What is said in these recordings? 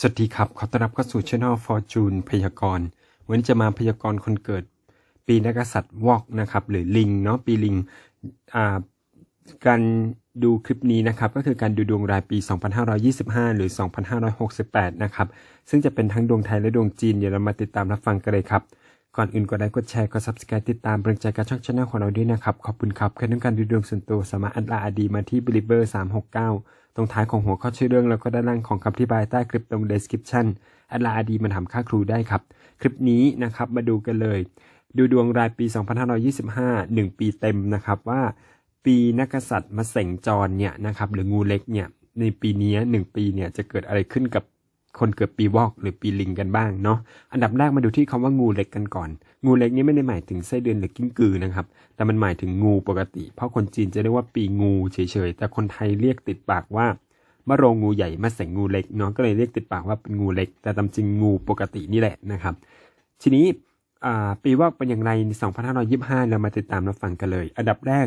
สวัสดีครับ ขอต้อนรับเข้าสู่ช่อง Fortune พยากรณ์ วันนี้จะมาพยากรณ์คนเกิด ปีนักษัตริย์วอกนะครับ หรือลิงเนาะ ปีลิง อ่า การดูคลิปนี้นะครับ ก็คือการดูดวงรายปี 2525 หรือ 2568 นะครับ ซึ่งจะเป็นทั้งดวงไทยและดวงจีน เดี๋ยวเรามาติดตามรับฟังกันเลยครับ ก่อนอื่นกดไลค์ กดแชร์ กด subscribe ติดตามเป็นใจการช่องช anel ของเราด้วยนะครับ ขอบคุณครับ ใครต้องการดูดวงส่วนตัวสามารถอัดลาอดีมาที่ believer 369 ตรงท้ายของหัวข้อชื่อเรื่องแล้วก็ด้านล่างของคำอธิบายใต้คลิปตรง description อัดลาอดีมันทำค่าครูได้ครับ คลิปนี้นะครับมาดูกันเลย ดูดวงรายปี 2525 1 ปีเต็มนะครับว่า ปีนักษัตริย์มาเสงจรเนี่ยนะครับหรืองูเล็กเนี่ยในปีนี้หนึ่งปีเนี่ยจะเกิดอะไรขึ้นกับคนเกิดปีวอกหรือปีลิงกันบ้างเนาะอันดับแรกมาดูที่คำว่างูเล็กกันก่อน งูเล็กนี่ไม่ได้หมายถึงไส้เดือนหรือกิ้งกือนะครับ แต่มันหมายถึงงูปกติ เพราะคนจีนจะเรียกว่าปีงูเฉยๆ แต่คนไทยเรียกติดปากว่ามะโรงงูใหญ่มาเสงงูเล็กเนาะ ก็เลยเรียกติดปากว่าเป็นงูเล็ก แต่ตามจริงงูปกตินี่แหละนะครับ ทีนี้ปีวอกเป็นอย่างไรใน 2525 เรามาติดตามรับฟังกันเลย อันดับแรก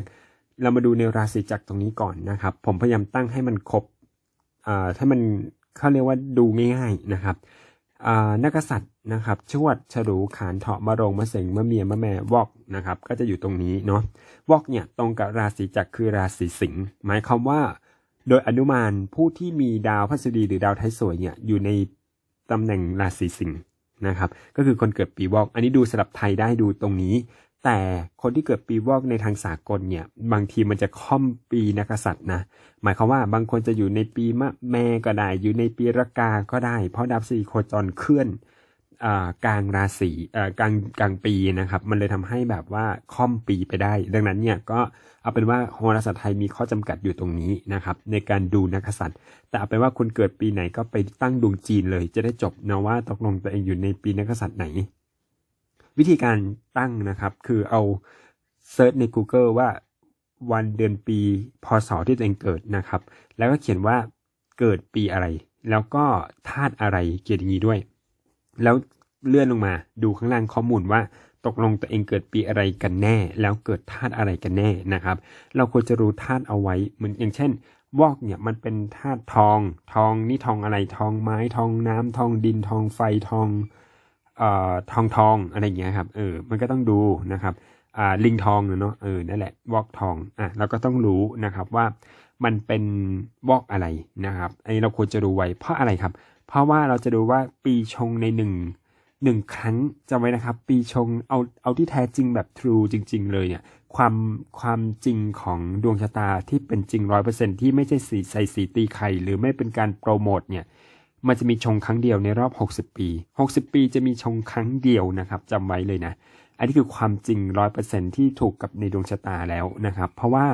เรามาดูในราศีจักรตรงนี้ก่อนนะครับ ผมพยายามตั้งให้มันครบถ้ามันเขาเรียกว่าดูง่ายๆนะครับ นักกษัตริย์นะครับ ชวดฉลูขานเถาะมะโรงมะเสงมะเมียมะแม่วอกนะครับ ก็จะอยู่ตรงนี้เนาะวอกเนี่ยตรงกับราศีจักรคือราศีสิงห์หมายความว่า โดยอนุมานผู้ที่มีดาวพัสดีหรือดาวไทยสวยเนี่ยอยู่ในตำแหน่งราศีสิงห์นะครับ ก็คือคนเกิดปีวอก อันนี้ดูสลับไทยได้ดูตรงนี้ แต่คนที่เกิดปีวอกในทางสากลเนี่ย บางทีมันจะค่อมปีนักษัตริย์นะ หมายความว่าบางคนจะอยู่ในปีมะแม่ก็ได้ อยู่ในปีระกาก็ได้ เพราะดาวพฤหัสบดีโคจรเคลื่อนกลางราศีกลางกลางปีนะครับ มันเลยทำให้แบบว่าค่อมปีไปได้ ดังนั้นเนี่ยก็เอาเป็นว่าโหราศาสตร์ไทยมีข้อจำกัดอยู่ตรงนี้นะครับ ในการดูนักษัตริย์ แต่เอาเป็นว่าคุณเกิดปีไหนก็ไปตั้งดวงจีนเลย จะได้จบนะว่าตกลงตัวเองอยู่ในปีนักกษัตริย์ไหน วิธีการตั้งนะครับ คือเอาเซิร์ชใน Google ว่าวันเดือนปีพศที่ตัวเองเกิดนะครับ แล้วก็เขียนว่าเกิดปีอะไร แล้วก็ธาตุอะไรเขียนอย่างนี้ด้วย แล้วเลื่อนลงมาดูข้างล่างข้อมูลว่าตกลงตัวเองเกิดปีอะไรกันแน่ แล้วเกิดธาตุอะไรกันแน่นะครับ เราควรจะรู้ธาตุเอาไว้เหมือนอย่างเช่น วอกเนี่ยมันเป็นธาตุทอง ทองนี่ทองอะไรทองไม้ทองน้ำทองดินทองไฟทอง เอ่อทองทองอะไรอย่างเงี้ยครับเออมันก็ต้องดูนะครับอ่าลิงทองเนาะเออนั่นแหละวอกทองอะเราก็ต้องรู้นะครับว่ามันเป็นวอกอะไรนะครับไอเราควรจะรู้ไว้เพราะอะไรครับ เพราะว่าเราจะดูว่าปีชงในหนึ่งหนึ่งครั้งจำไว้นะครับ ปีชงเอาเอาที่แท้จริงแบบ true จริง ๆ เลยเนี่ยความความจริงของดวงชะตาที่เป็นจริงร้อยเปอร์เซ็นที่ไม่ใช่สีใส่สีตีไข่หรือไม่เป็นการโปรโมทเนี่ย มันจะมีชงครั้งเดียวในรอบ 60 ปี 60 ปีจะมีชงครั้งเดียวนะครับจำไว้เลยนะ อันนี้คือความจริง 100%ที่ถูกกับในดวงชะตาแล้วนะครับ เพราะว่า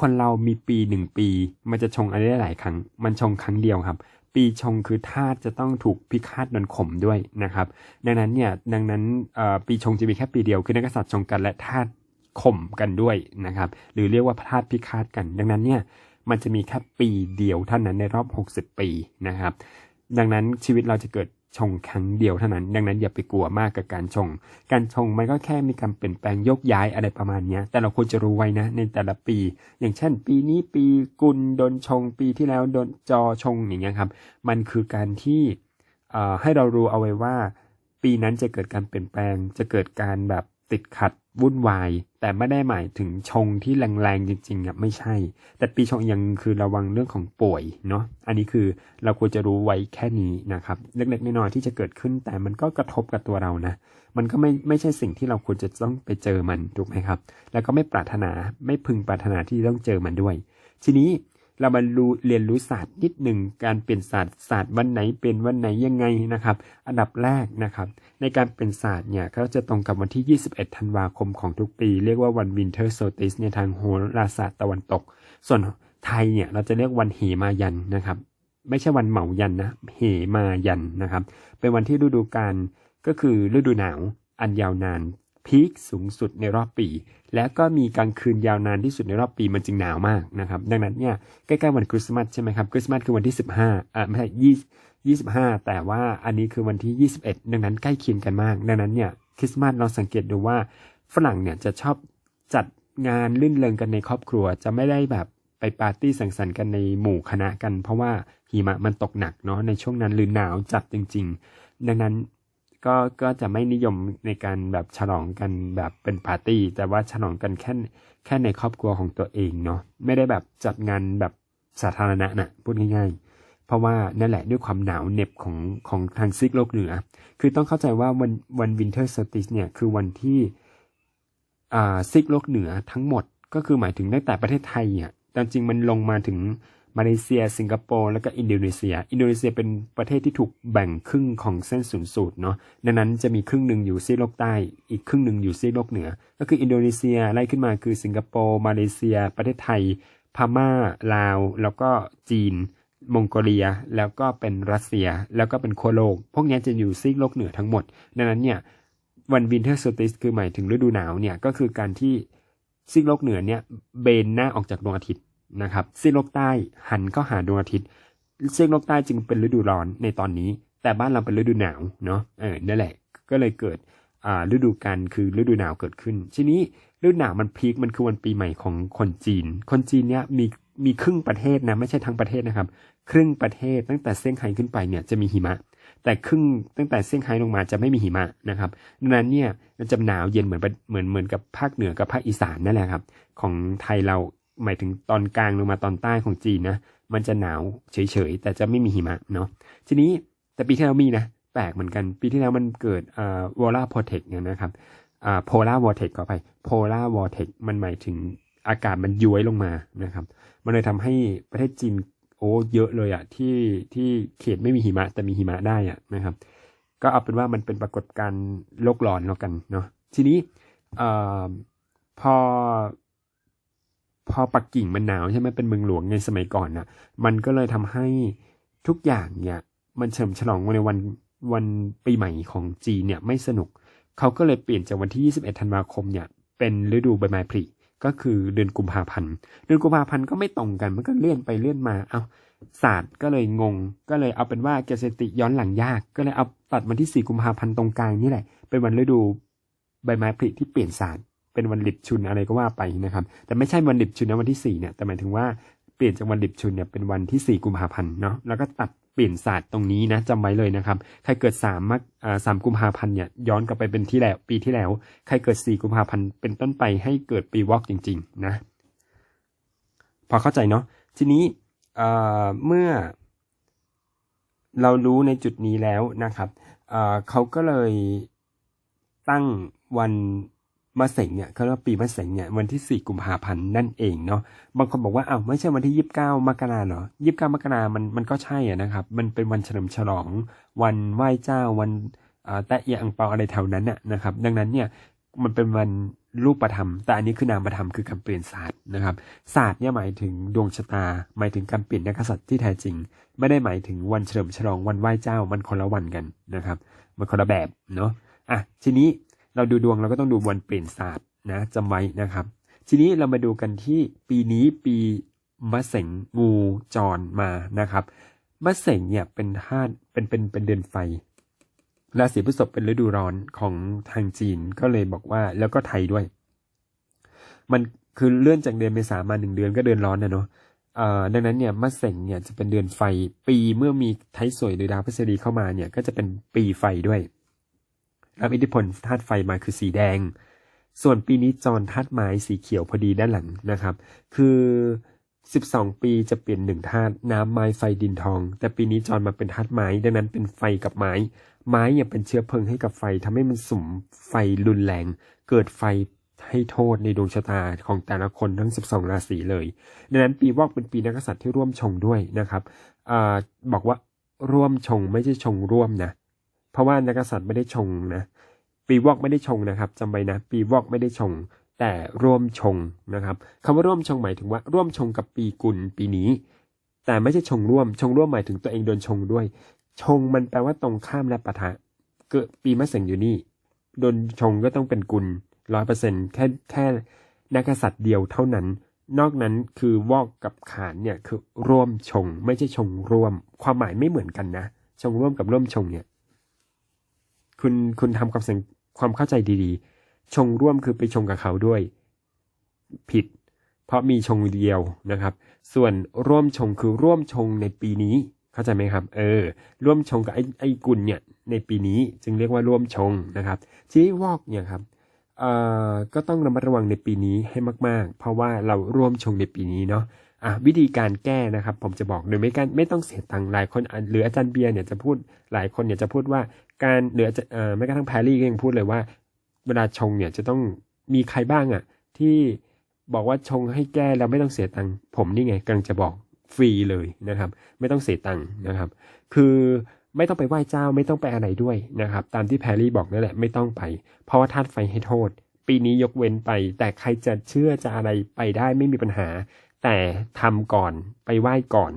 คนเรามีปีหนึ่งปี มันจะชงอะไรได้หลายครั้ง มันชงครั้งเดียวครับ ปีชงคือธาตุจะต้องถูกพิฆาตโดนข่มด้วยนะครับ ดังนั้นเนี่ย ดังนั้นปีชงจะมีแค่ปีเดียว คือนักกษัตริย์ชงกันและธาตุข่มกันด้วยนะครับ หรือเรียกว่าธาตุพิฆาตกัน ดังนั้นเนี่ย มันจะมีแค่ปีเดียวเท่านั้นในรอบ 60 ปีนะครับ ดังนั้นชีวิตเราจะเกิดชงครั้งเดียวเท่านั้น ดังนั้นอย่าไปกลัวมากกับการชง การชงมันก็แค่มีการเปลี่ยนแปลงยกย้ายอะไรประมาณนี้แต่เราควรจะรู้ไว้นะ ในแต่ละปี อย่างเช่น ปีนี้ปีกุลโดนชง ปีที่แล้วโดนจอชงอย่างเงี้ยครับ มันคือการที่ให้เรารู้เอาไว้ว่า ปีนั้นจะเกิดการเปลี่ยนแปลง จะเกิดการแบบติดขัด วุ่นวาย แต่ไม่ได้หมายถึงชงที่แรงๆจริงๆอะไม่ใช่ แต่ปีชงยังคือระวังเรื่องของป่วยเนาะอันนี้คือเราควรจะรู้ไว้แค่นี้นะครับเล็กๆน้อยๆที่จะเกิดขึ้น แต่มันก็กระทบกับตัวเรานะ มันก็ไม่ไม่ใช่สิ่งที่เราควรจะต้องไปเจอมันถูกไหมครับ แล้วก็ไม่ปรารถนาไม่พึงปรารถนาที่ต้องเจอมันด้วย ทีนี้ เรามารู้เรียนรู้ศาสตร์นิดหนึ่งการเปลี่ยนศาสตร์ศาสตร์วันไหนเป็นวันไหนยังไงนะครับ อันดับแรกนะครับ ในการเป็นศาสตร์เนี่ยก็จะตรงกับวันที่ 21 ธันวาคมของทุกปี เรียกว่าวันวินเทอร์โซติสในทางโหราศาสตร์ตะวันตก ส่วนไทยเนี่ยเราจะเรียกวันเหมายันนะครับ ไม่ใช่วันเหมายันนะเหมายันนะครับ เป็นวันที่ฤดูกาลก็คือฤดูหนาวอันยาวนาน พีคสูงสุดในรอบปี และก็มีกลางคืนยาวนานที่สุดในรอบปีมันจึงหนาวมากนะครับ ดังนั้นเนี่ยใกล้ๆวันคริสต์มาสใช่ไหมครับคริสต์มาสคือวันที่ 15อ่าไม่ใช่ยี่ยี่สิบห้าแต่ว่าอันนี้คือวันที่ 21 ดังนั้นใกล้เคียงกันมาก ดังนั้นเนี่ยคริสต์มาสเราสังเกตดูว่าฝรั่งเนี่ยจะชอบจัดงานลื่นเริงกันในครอบครัว จะไม่ได้แบบไปปาร์ตี้สังสรรค์กันในหมู่คณะกัน เพราะว่าหิมะมันตกหนักเนาะในช่วงนั้นหรือหนาวจัดจริง ๆ ดังนั้น ก็ก็จะไม่นิยมในการแบบฉลองกันแบบเป็นปาร์ตี้ แต่ว่าฉลองกันแค่แค่ในครอบครัวของตัวเองเนาะไม่ได้แบบจัดงานแบบสาธารณะนะพูดง่าย ๆ เพราะว่านั่นแหละด้วยความหนาวเหน็บของของทางซีกโลกเหนือ คือต้องเข้าใจว่าวันวันวินเทอร์สติสเนี่ยคือวันที่อ่าซีกโลกเหนือทั้งหมดก็คือหมายถึงตั้งแต่ประเทศไทยอะแต่จริงมันลงมาถึง มาเลเซีย สิงคโปร์ แล้วก็อินโดนีเซีย อินโดนีเซียเป็นประเทศที่ถูกแบ่งครึ่งของเส้นศูนย์สูตรเนาะ ดังนั้นจะมีครึ่งหนึ่งอยู่ซีกโลกใต้ อีกครึ่งหนึ่งอยู่ซีกโลกเหนือ ก็คืออินโดนีเซียไล่ขึ้นมาคือสิงคโปร์ มาเลเซีย ประเทศไทย พม่า ลาว แล้วก็จีน มองโกเลีย แล้วก็เป็นรัสเซีย แล้วก็เป็นโคโลก พวกนี้จะอยู่ซีกโลกเหนือทั้งหมด ดังนั้นเนี่ย วันวินเทอร์โซติสคือหมายถึงฤดูหนาวเนี่ย ก็คือการที่ซีกโลกเหนือเนี่ยเบนหน้าออกจากดวงอาทิตย์ นะครับซีกโลกใต้หันเข้าหาดวงอาทิตย์ซีกโลกใต้จึงเป็นฤดูร้อนในตอนนี้ แต่บ้านเราเป็นฤดูหนาวเนาะเออนั่นแหละก็เลยเกิดอ่าฤดูกาลคือฤดูหนาวเกิดขึ้น ทีนี้ฤดูหนาวมันพีคมันคือวันปีใหม่ของคนจีน คนจีนเนี่ยมีมีครึ่งประเทศนะไม่ใช่ทั้งประเทศนะครับ ครึ่งประเทศตั้งแต่เซี่ยงไฮ้ขึ้นไปเนี่ยจะมีหิมะ แต่ครึ่งตั้งแต่เซี่ยงไฮ้ลงมาจะไม่มีหิมะนะครับดังนั้นเนี่ยมันจะหนาวเย็นเหมือนเหมือนเหมือนกับภาคเหนือกับภาคอีสานนั่นแหละครับ ของไทยเรา หมายถึงตอนกลางลงมาตอนใต้ของจีนนะมันจะหนาวเฉยๆ แต่จะไม่มีหิมะเนาะทีนี้แต่ปีที่แล้วมีนะแปลกเหมือนกันปีที่แล้วมันเกิดอ่าวอล่าโพเทคเนี่ยนะครับอ่าโพลาวอเทคก็ไปโพลาวอเทคมันหมายถึงอากาศมันย้วยลงมานะครับ มันเลยทำให้ประเทศจีนโอ้เยอะเลยอะที่ที่เขตไม่มีหิมะแต่มีหิมะได้อะนะครับ ก็เอาเป็นว่ามันเป็นปรากฏการณ์โลกร้อนแล้วกันเนาะทีนี้อพอ พอปักกิ่งมันหนาวใช่ไหมเป็นเมืองหลวงในสมัยก่อนน่ะ มันก็เลยทำให้ทุกอย่างเนี่ย มันเฉลิมฉลองในวันวันปีใหม่ของจีนเนี่ยไม่สนุก เขาก็เลยเปลี่ยนจากวันที่ 21 ธันวาคมเนี่ย เป็นฤดูใบไม้ผลิก็คือเดือนกุมภาพันธ์ เดือนกุมภาพันธ์ก็ไม่ตรงกัน มันก็เลื่อนไปเลื่อนมา เอาศาสตร์ก็เลยงง ก็เลยเอาเป็นว่าเกษตรย้อนหลังยาก ก็เลยเอาตัดวันที่ 4 กุมภาพันธ์ตรงกลางนี่แหละ เป็นวันฤดูใบไม้ผลิที่เปลี่ยนศาสตร์ เป็นวันหลิบชุนอะไรก็ว่าไปนะครับ แต่ไม่ใช่วันหลิบชุนนะวันที่4เนี่ยแต่หมายถึงว่าเปลี่ยนจากวันหลิบชุนเนี่ยเป็นวันที่4กุมภาพันธ์เนาะแล้วก็ตัดเปลี่ยนศาสตร์ตรงนี้นะจำไว้เลยนะครับ ใครเกิด3มักอ่าสามกุมภาพันธ์เนี่ยย้อนกลับไปเป็นที่แล้วปีที่แล้ว ใครเกิด4กุมภาพันธ์เป็นต้นไปให้เกิดปีวอกจริง ๆ นะ พอเข้าใจเนาะทีนี้เมื่อ เรารู้ในจุดนี้แล้วนะครับเเขาก็เลยตั้งวัน มะเสงเนี่ยเขาเรียกว่าปีมะเสงเนี่ยวันที่ 4 กุมภาพันธ์นั่นเองเนาะบางคนบอกว่าเอ้าไม่ใช่วันที่ 29 มกราเหรอ 29 มกรามันมันก็ใช่อะนะครับ มันเป็นวันเฉลิมฉลอง วันไหว้เจ้าวันแตะเอียอังเปาอะไรแถวนั้นน่ะนะครับ ดังนั้นเนี่ยมันเป็นวันรูปธรรม แต่อันนี้คือนามธรรมคือการเปลี่ยนศาสตร์นะครับ ศาสตร์เนี่ยหมายถึงดวงชะตา หมายถึงการเปลี่ยนนักษัตริย์ที่แท้จริง ไม่ได้หมายถึงวันเฉลิมฉลองวันไหว้เจ้ามันคนละวันกันนะครับ มันคนละแบบเนาะอะทีนี้ เราดูดวงเราก็ต้องดูวันเปลี่ยนศาสตร์นะจำไว้นะครับ ทีนี้เรามาดูกันที่ปีนี้ปีมะเสงงูจรมานะครับมะเสงเนี่ยเป็นธาตุเป็นเป็นเป็นเดือนไฟราศีพฤษภเป็นฤดูร้อนของทางจีนก็เลยบอกว่าแล้วก็ไทยด้วย มันคือเลื่อนจากเดือนเมษามาหนึ่งเดือนก็เดือนร้อนนะเนาะดังนั้นเนี่ยมะเสงเนี่ยจะเป็นเดือนไฟปีเมื่อมีไทยสวยหรือดาวพฤษฎีเข้ามาเนี่ยก็จะเป็นปีไฟด้วย รับอิทธิพลธาตุไฟมาคือสีแดง ส่วนปีนี้จรธาตุไม้สีเขียวพอดีด้านหลังนะครับ คือ12ปีจะเปลี่ยนหนึ่งธาตุน้ำไม้ไฟดินทอง แต่ปีนี้จรมาเป็นธาตุไม้ ดังนั้นเป็นไฟกับไม้ ไม้เนี่ยเป็นเชื้อเพลิงให้กับไฟทำให้มันสุมไฟรุนแรง เกิดไฟให้โทษในดวงชะตาของแต่ละคนทั้ง12ราศีเลย ดังนั้นปีวอกเป็นปีนักษัตริย์ที่ร่วมชงด้วยนะครับอบอกว่าร่วมชงไม่ใช่ชงร่วมนะ เพราะว่านักษัตริย์ไม่ได้ชงนะปีวอกไม่ได้ชงนะครับจำไว้นะ ปีวอกไม่ได้ชง แต่ร่วมชงนะครับคำว่าร่วมชงหมายถึงว่าร่วมชงกับปีกุลปีนี้ แต่ไม่ใช่ชงร่วม ชงร่วมหมายถึงตัวเองโดนชงด้วย ชงมันแปลว่าตรงข้ามและปะทะเกิดปีมะเสงอยู่นี่โดนชงก็ต้องเป็นกุลร้อยเปอร์เซ็นแค่แค่นักกษัตริย์เดียวเท่านั้น นอกนั้นคือวอกกับขานเนี่ยคือร่วมชง ไม่ใช่ชงร่วม ความหมายไม่เหมือนกันนะ ชงร่วมกับร่วมชงเนี่ย คุณคุณทำความสังความเข้าใจดีๆ ชงร่วมคือไปชงกับเขาด้วย ผิด เพราะมีชงเดียวนะครับ ส่วนร่วมชงคือร่วมชงในปีนี้เข้าใจไหมครับ เออ ร่วมชงกับไอ้ไอ้กุลเนี่ยในปีนี้จึงเรียกว่าร่วมชงนะครับทีนี้วอกเนี่ยครับเอ่อก็ต้องระมัดระวังในปีนี้ให้มาก ๆ เพราะว่าเราร่วมชงในปีนี้เนาะอะวิธีการแก้นะครับ ผมจะบอกโดยไม่การไม่ต้องเสียตังค์หลายคนหรืออาจารย์เบียร์เนี่ยจะพูดหลายคนเนี่ยจะพูดว่า การเหรือจะเอ่อไม่กระทั่งแพรรี่ก็ยังพูดเลยว่า เวลาชงเนี่ยจะต้องมีใครบ้างอะ ที่บอกว่าชงให้แก้แล้วไม่ต้องเสียตังค์ผมนี่ไงกำลังจะบอกฟรีเลยนะครับ ไม่ต้องเสียตังค์นะครับ คือไม่ต้องไปไหว้เจ้าไม่ต้องไปอะไรด้วยนะครับ ตามที่แพรรี่บอกนั่นแหละไม่ต้องไป เพราะว่าธาตุไฟให้โทษ ปีนี้ยกเว้นไป แต่ใครจะเชื่อจะอะไรไปได้ไม่มีปัญหา แต่ทำก่อนไปไหว้ก่อน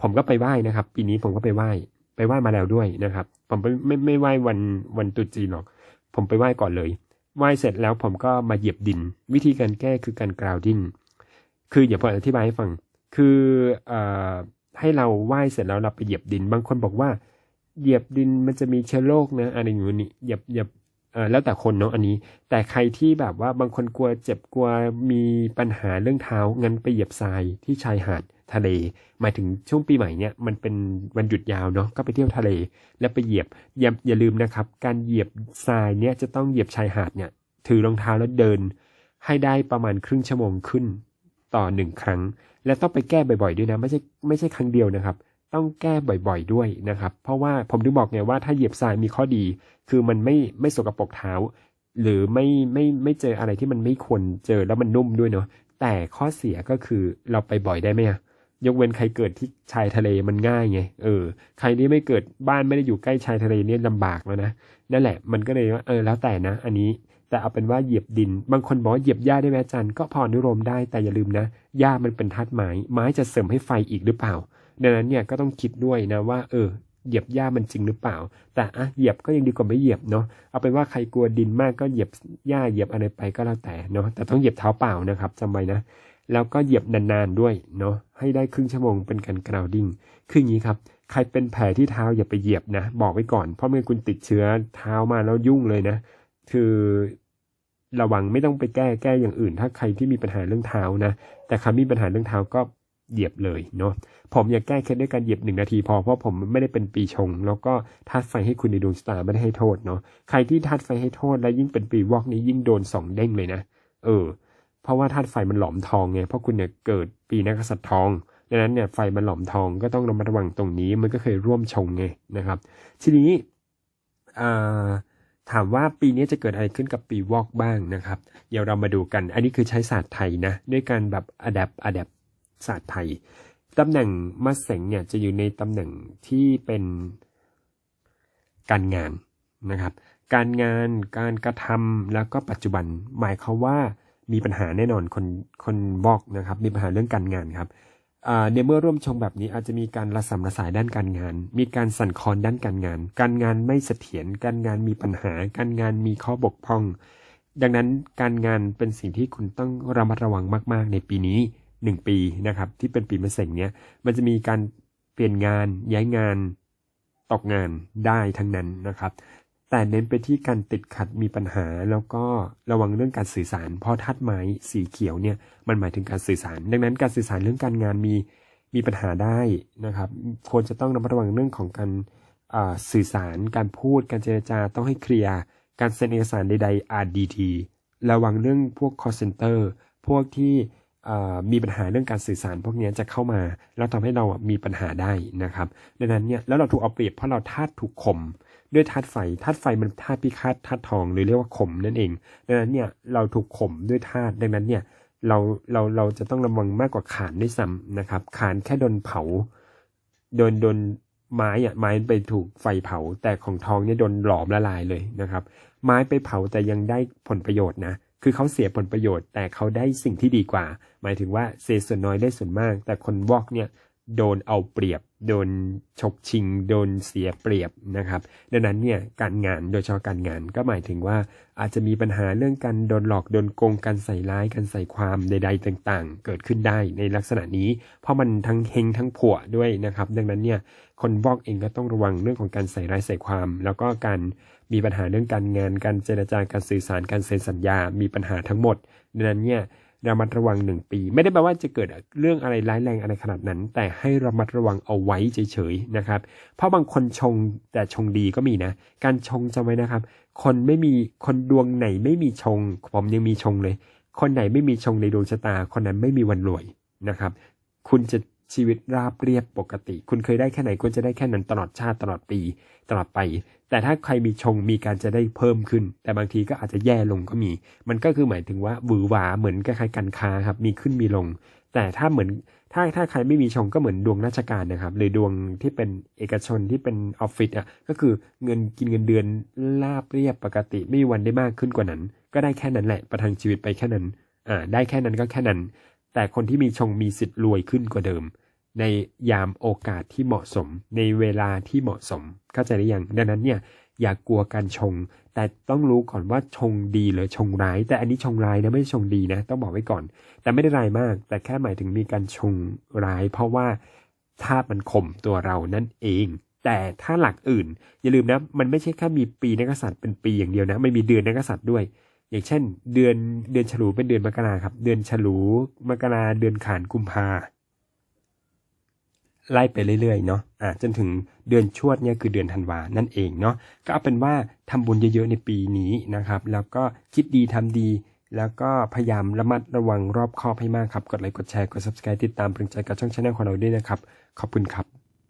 ผมก็ไปไหว้นะครับ ปีนี้ผมก็ไปไหว้ไปไหว้มาแล้วด้วยนะครับ ผมไม่ไม่ไม่ไหว้วันวันตุจีนหรอก ผมไปไหว้ก่อนเลยไหว้เสร็จแล้วผมก็มาเหยียบดิน วิธีการแก้คือการกราวดิ้งคืออย่าผมอธิบายให้ฟัง คืออให้เราไหว้เสร็จแล้วเราไปเหยียบดิน บางคนบอกว่า เหยียบดินมันจะมีเชื้อโรคนะอะไรอย่างนี้เหยียบเหยียบแล้วแต่คนเนาะอันนี้ แต่ใครที่แบบว่าบางคนกลัวเจ็บกลัวมีปัญหาเรื่องเท้างั้นไปเหยียบทรายที่ชายหาด ทะเลหมายถึงช่วงปีใหม่เนี่ยมันเป็นวันหยุดยาวเนาะก็ไปเที่ยวทะเล แล้วไปเหยียบอย่าอย่าลืมนะครับ การเหยียบทรายเนี่ยจะต้องเหยียบชายหาดเนี่ยถือรองเท้าแล้วเดิน ให้ได้ประมาณครึ่งชั่วโมงขึ้นต่อหนึ่งครั้ง และต้องไปแก้บ่อยๆด้วยนะไม่ใช่ไม่ใช่ครั้งเดียวนะครับ ต้องแก้บ่อยๆด้วยนะครับ เพราะว่าผมถึงบอกไงว่าถ้าเหยียบทรายมีข้อดี คือมันไม่ไม่สกปรกเท้า หรือไม่ไม่ไม่เจออะไรที่มันไม่ควรเจอแล้วมันนุ่มด้วยเนาะแต่ข้อเสียก็คือเราไปบ่อยได้ไหมอะ ยกเว้นใครเกิดที่ชายทะเลมันง่ายไง เออ ใครที่ไม่เกิดบ้านไม่ได้อยู่ใกล้ชายทะเลเนี่ยลำบากแล้วนะ นั่นแหละ มันก็เลยว่าเออแล้วแต่นะ อันนี้แต่เอาเป็นว่าเหยียบดิน บางคนบอกเหยียบหญ้าได้ไหมอาจารย์ก็พออนุโลมได้แต่อย่าลืมนะ หญ้ามันเป็นธาตุไม้ ไม้จะเสริมให้ไฟอีกหรือเปล่า ดังนั้นเนี่ยก็ต้องคิดด้วยนะว่า เออ เหยียบหญ้ามันจริงหรือเปล่า แต่อะเหยียบก็ยังดีกว่าไม่เหยียบเนาะ เอาเป็นว่าใครกลัวดินมากก็เหยียบหญ้าเหยียบอะไรไปก็แล้วแต่เนาะ แต่ต้องเหยียบเท้าเปล่านะครับจำไว้นะ แล้วก็เหยียบนานๆด้วยเนาะให้ได้ครึ่งชั่วโมงเป็นการกราวดิ้งคืออย่างนี้ครับ ใครเป็นแผลที่เท้าอย่าไปเหยียบนะ บอกไว้ก่อน เพราะเมื่อคุณติดเชื้อเท้ามาแล้วยุ่งเลยนะ คือระวังไม่ต้องไปแก้แก้อย่างอื่น ถ้าใครที่มีปัญหาเรื่องเท้านะ แต่ใครมีปัญหาเรื่องเท้าก็เหยียบเลยเนาะผมอยากแก้เคล็ดด้วยการเหยียบหนึ่งนาทีพอเพราะผมไม่ได้เป็นปีชง แล้วก็ธาตุไฟให้คุณในดวงชะตาไม่ได้ให้โทษเนาะใครที่ธาตุไฟให้โทษแล้วยิ่งเป็นปีวอกนี้ยิ่งโดนสองเด้งเลยนะ เออ เพราะว่าธาตุไฟมันหลอมทองไงเพราะคุณเนี่ยเกิดปีนักษัตริย์ทองดังนั้นเนี่ยไฟมันหลอมทองก็ต้องระมัดระวังตรงนี้มันก็เคยร่วมชงไงนะครับ ทีนี้ถามว่าปีนี้จะเกิดอะไรขึ้นกับปีวอกบ้างนะครับ เดี๋ยวเรามาดูกัน อันนี้คือใช้ศาสตร์ไทยนะ ด้วยการแบบอัดแอปอัดแอปศาสตร์ไทยตำแหน่งมะเสงเนี่ยจะอยู่ในตำแหน่งที่เป็นการงานนะครับ การงานการกระทำแล้วก็ปัจจุบันหมายความว่า มีปัญหาแน่นอนคนคนบอกนะครับ มีปัญหาเรื่องการงานครับในเมื่อร่วมชงแบบนี้อาจจะมีการระสำระสายด้านการงาน มีการสั่นคลอนด้านการงาน การงานไม่เสถียร การงานมีปัญหา การงานมีข้อบกพร่อง ดังนั้นการงานเป็นสิ่งที่คุณต้องระมัดระวังมาก ๆ ในปีนี้ 1 ปีนะครับ ที่เป็นปีมะเสงเนี้ย มันจะมีการเปลี่ยนงานย้ายงานตกงานได้ทั้งนั้นนะครับ แต่เน้นไปที่การติดขัดมีปัญหา แล้วก็ระวังเรื่องการสื่อสารเพราะทัดไม้สีเขียวเนี่ยมันหมายถึงการสื่อสาร ดังนั้นการสื่อสารเรื่องการงานมีมีปัญหาได้นะครับควรจะต้องระมัดระวังเรื่องของการสื่อสารการพูด การเจรจาต้องให้เคลียร์การเซ็นเอกสารใดๆ RDT ระวังเรื่องพวก call center พวกที่มีปัญหาเรื่องการสื่อสารพวกนี้จะเข้ามา แล้วทำให้เรามีปัญหาได้นะครับ ดังนั้นเนี่ยแล้วเราถูกเอาเปรียบเพราะเราธาตุถูกข่ม ด้วยธาตุไฟธาตุไฟมันธาตุพิฆาตธาตุทองหรือเรียกว่าข่มนั่นเองดังนั้นเนี่ยเราถูกข่มด้วยธาตุดังนั้นเนี่ยเราเราเราจะต้องระวังมากกว่าขานด้วยซ้ำนะครับ ขานแค่โดนเผาโดนโดนไม้อะไม้ไปถูกไฟเผา แต่ของทองเนี่ยโดนหลอมละลายเลยนะครับ ไม้ไปเผาแต่ยังได้ผลประโยชน์นะคือเขาเสียผลประโยชน์ แต่เขาได้สิ่งที่ดีกว่า หมายถึงว่าเสียส่วนน้อยได้ส่วนมาก แต่คนวอกเนี่ย โดนเอาเปรียบ โดนฉกชิง โดนเสียเปรียบนะครับ ดังนั้นเนี่ยการงานโดยเฉพาะการงานก็หมายถึงว่าอาจจะมีปัญหาเรื่องการโดนหลอกโดนโกงการใส่ร้ายการใส่ความใด ๆ ต่างๆ เกิดขึ้นได้ในลักษณะนี้ เพราะมันทั้งเฮงทั้งผัวด้วยนะครับ ดังนั้นเนี่ยคนบอกเองก็ต้องระวังเรื่องของการใส่ร้ายใส่ความ แล้วก็การมีปัญหาเรื่องการงานการเจรจาการสื่อสารการเซ็นสัญญา มีปัญหาทั้งหมดดังนั้นเนี่ย ระมัดระวังหนึ่งปี ไม่ได้แปลว่าจะเกิดเรื่องอะไรร้ายแรงอะไรขนาดนั้น แต่ให้ระมัดระวังเอาไว้เฉยๆนะครับ เพราะบางคนชงแต่ชงดีก็มีนะ การชงจำไว้นะครับ คนไม่มีคนดวงไหนไม่มีชง ผมยังมีชงเลย คนไหนไม่มีชงในดวงชะตา คนนั้นไม่มีวันรวยนะครับ คุณจะ ชีวิตราบเรียบปกติ คุณเคยได้แค่ไหนคุณจะได้แค่นั้นตลอดชาติตลอดปี ตลอดไป แต่ถ้าใครมีชงมีการจะได้เพิ่มขึ้น แต่บางทีก็อาจจะแย่ลงก็มี มันก็คือหมายถึงว่าหวือหวาเหมือนคล้ายๆการค้าครับมีขึ้นมีลง แต่ถ้าเหมือนถ้าถ้าใครไม่มีชงก็เหมือนดวงราชการนะครับหรือดวงที่เป็นเอกชนที่เป็นออฟฟิศอะก็คือเงินกินเงินเดือนลาบเรียบปกติไม่มีวันได้มากขึ้นกว่านั้น ก็ได้แค่นั้นแหละประทังชีวิตไปแค่นั้นอ่าได้แค่นั้นก็แค่นั้น แต่คนที่มีชงมีสิทธิ์รวยขึ้นกว่าเดิม ในยามโอกาสที่เหมาะสม ในเวลาที่เหมาะสม เข้าใจหรือยังดังนั้นเนี่ยอย่ากกลัวการชง แต่ต้องรู้ก่อนว่าชงดีหรือชงร้าย แต่อันนี้ชงร้ายนะไม่ชงดีนะ ต้องบอกไว้ก่อน แต่ไม่ได้ร้ายมาก แต่แค่หมายถึงมีการชงร้าย เพราะว่าธาตุมันข่มตัวเรานั่นเอง แต่ถ้าหลักอื่น อย่าลืมนะ มันไม่ใช่แค่มีปีนักษัตริย์เป็นปีอย่างเดียวนะไม่มีเดือนนักกษัตริย์ด้วย อย่างเช่น เดือนเดือนฉลูเป็นเดือนมกราครับ เดือนฉลูมกราเดือนขานกุมภาไล่ไปเรื่อยๆเนาะอ่าจนถึงเดือนชวดเนี่ยคือเดือนธันวานั่นเองเนาะก็เอาเป็นว่าทำบุญเยอะๆในปีนี้นะครับ แล้วก็คิดดีทำดี แล้วก็พยายามระมัดระวังรอบคอบให้มากครับ กดไลค์กดแชร์กด subscribe ติดตามเป็นกำลังใจกับช่องชาแนลของเราด้วยนะครับ ขอบคุณครับ